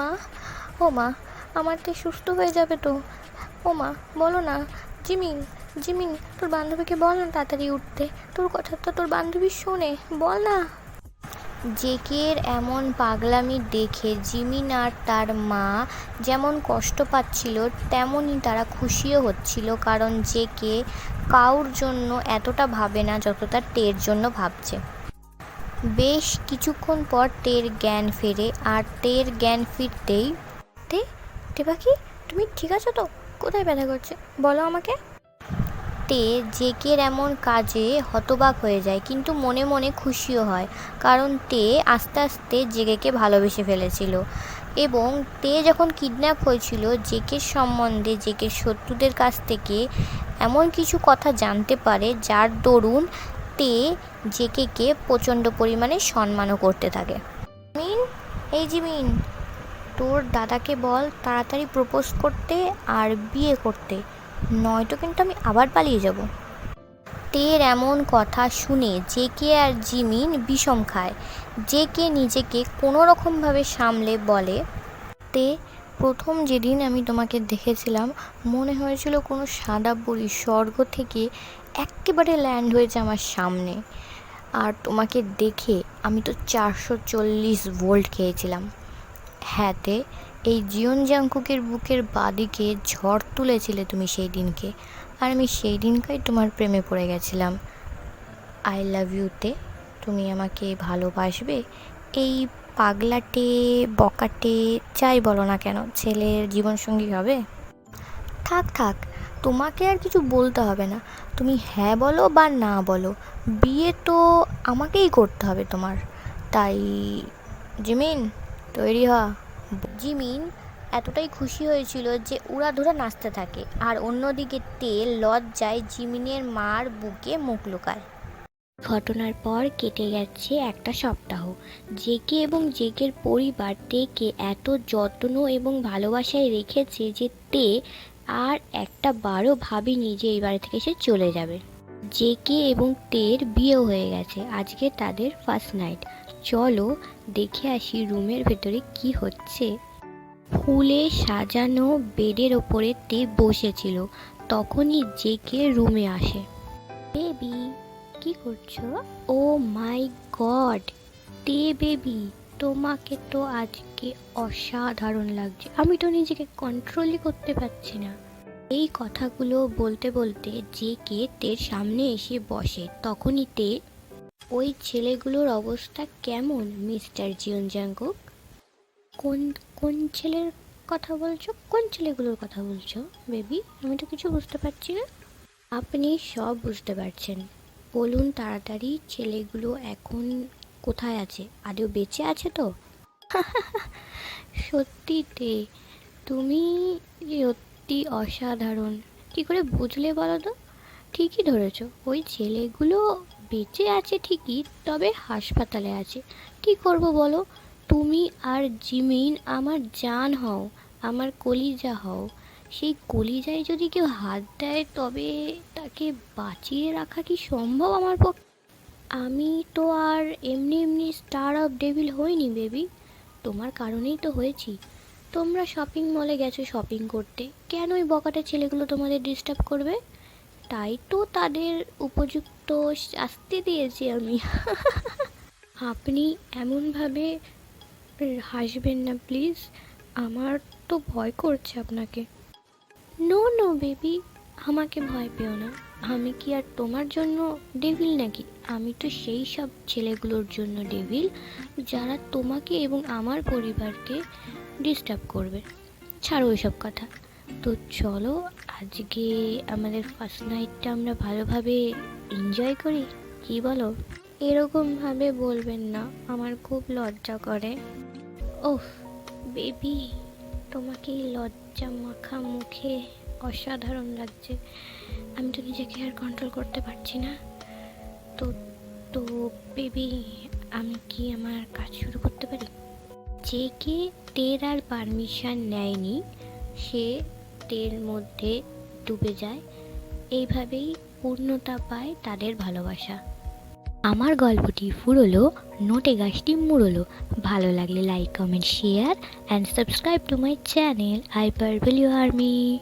মা, ও মা, আমার তে সুস্থ হয়ে যাবে তো। ও মা, বলো না জিমিন জিমিন তোর বান্ধবীকে বল না তাড়াতাড়ি উঠতে। তোর কথা তো তোর বান্ধবী শোনে, বল না। জেকের এমন পাগলামি দেখে জিমিন আর তার মা যেমন কষ্ট পাচ্ছিল, তেমনই তারা খুশিও হচ্ছিল, কারণ জেকে কাউর জন্য এতটা ভাবে না যতটা টের জন্য ভাবছে। বেশ কিছুক্ষণ পর টের জ্ঞান ফেরে, আর টের জ্ঞান ফিরতেই তে তে পাখি, তুমি ঠিক আছো তো? কোথায় ব্যথা করছে? বলো আমাকে। তে জেকের এমন কাজে হতবাক হয়ে যায়, কিন্তু মনে মনে খুশিও হয়, কারণ তে আস্তে আস্তে জেকেকে ভালোবেসে ফেলেছিল। এবং তে যখন কিডন্যাপ হয়েছিল, জেকের সম্বন্ধে জেকের শত্রুদের কাছ থেকে এমন কিছু কথা জানতে পারে, যার দরুন তে জেকেকে প্রচণ্ড পরিমাণে সম্মানও করতে থাকে। মিন এই জিমিন, তোর দাদাকে বল তাড়াতাড়ি প্রপোজ করতে আর বিয়ে করতে, নয়তো কিন্তু আমি আবার পালিয়ে যাব। তের এমন কথা শুনে জেকে আর জিমিন বিষম খায়। জেকে নিজেকে কোনো রকমভাবে সামলে বলে, তে, প্রথম যেদিন আমি তোমাকে দেখেছিলাম, মনে হয়েছিল কোনো সাদা বুড়ি স্বর্গ থেকে একেবারে ল্যান্ড হয়েছে আমার সামনে। আর তোমাকে দেখে আমি তো চারশো চল্লিশ ভোল্ট খেয়েছিলাম। হ্যাঁ তে এই জিয়ন জাংকুকের বুকের বাদিকে ঝড় তুলেছিলে তুমি সেই দিনকে। আর আমি সেই দিনকাই তোমার প্রেমে পড়ে গেছিলাম। আই লাভ ইউতে তুমি আমাকে ভালোবাসবে? এই পাগলাটে, বকাটে, যাই বলো না কেন, ছেলের জীবনসঙ্গী হবে? থাক থাক তোমাকে আর কিছু বলতে হবে না। তুমি হ্যাঁ বলো বা না বলো। বিয়ে তো আমাকেই করতে হবে তোমার। তাই জিমিন, তৈরি হ। জিমিন এতটাই খুশি হয়েছিল যে উড়াধুরা নাচতে থাকে আর অন্যদিকে তেল, লজ্জায় জিমিনের মার বুকে মুখ লুকায়। ঘটনার পর কেটে গেছে একটা সপ্তাহ। জেকে এবং জেকের পরিবার তেকে এত যত্ন এবং ভালোবাসায় রেখেছে যে তে আর একটা বারও ভাবিনি যে এই বাড়ি থেকে সে চলে যাবে। জেকে এবং তের বিয়েও হয়ে গেছে। আজকে তাদের ফার্স্ট নাইট চলো দেখে আসি রুমের ভেতরে কি হচ্ছে। ফুলে সাজানো বেডের ওপরে তে বসেছিল। তখনই জেকে রুমে আসে। বেবি, কি করছ? ও মাই গড, তে বেবি তোমাকে তো আজকে অসাধারণ লাগছে। আমি তো নিজেকে কন্ট্রোলই করতে পারছি না। এই কথাগুলো বলতে বলতে যে কে তের সামনে এসে বসে, তখনই তে, ওই ছেলেগুলোর অবস্থা কেমন, মিস্টার জিয়ন জাঙ্কুক কোন কোন ছেলের কথা বলছো? কোন ছেলেগুলোর কথা বলছো, বেবি? আমি তো কিছু বুঝতে পারছি না। আপনি সব বুঝতে পারছেন। বলুন তাড়াতাড়ি, ছেলেগুলো এখন কোথায় আছে? আদেও বেঁচে আছে তো? সত্যি তে, তুমি সত্যি অসাধারণ। কি করে বুঝলে বলো তো? ঠিকই ধরেছো, ওই ছেলেগুলো বেঁচে আছে ঠিকই, তবে হাসপাতালে আছে। কি করব বলো? তুমি আর জিমিন আমার জান হও, আমার কলিজা হও। সেই কলিজায় যদি কেউ হাত দেয়, তবে তাকে বাঁচিয়ে রাখা কি সম্ভব আমার পক্ষে? আমি তো আর এমনি এমনি স্টার অফ ডেভিল হইনি বেবি তোমার কারণেই তো হয়েছি। তোমরা শপিং মলে গেছো শপিং করতে। কেন ওই বকাটা ছেলেগুলো তোমাদের ডিস্টার্ব করবে? তাই তো তাদের উপযুক্ত শাস্তি দিয়েছি আমি। আপনি এমনভাবে হাসবেন না প্লিজ আমার তো ভয় করছে আপনাকে। নো নো বেবি আমাকে ভয় পেও না। আমি কি আর তোমার জন্য ডেভিল নাকি? আমি তো সেই সব ছেলেগুলোর জন্য ডেভিল যারা তোমাকে এবং আমার পরিবারকে ডিস্টার্ব করবে। ছাড়ো ওইসব কথা। তো চলো, আজকে আমাদের ফার্স্ট নাইটটা আমরা ভালোভাবে এনজয় করি, কি বলো? এরকমভাবে বলবেন না, আমার খুব লজ্জা করে। ওহ বেবি তোমাকে লজ্জা মাখা মুখে অসাধারণ লাগছে। আমি তো নিজেকে আর কন্ট্রোল করতে পারছি না। তো তো বেবি আমি কি আমার কাজ শুরু করতে পারি? যে কে তের আর পারমিশন নেয়নি, সে তের মধ্যে ডুবে যায়। এইভাবেই পূর্ণতা পায় তাদের ভালোবাসা। আমার গল্পটি ফুরলো, নোটে গাছটি মুড়লো। ভালো লাগলে like comment share and subscribe to my channel I পারবেলিও আর্মি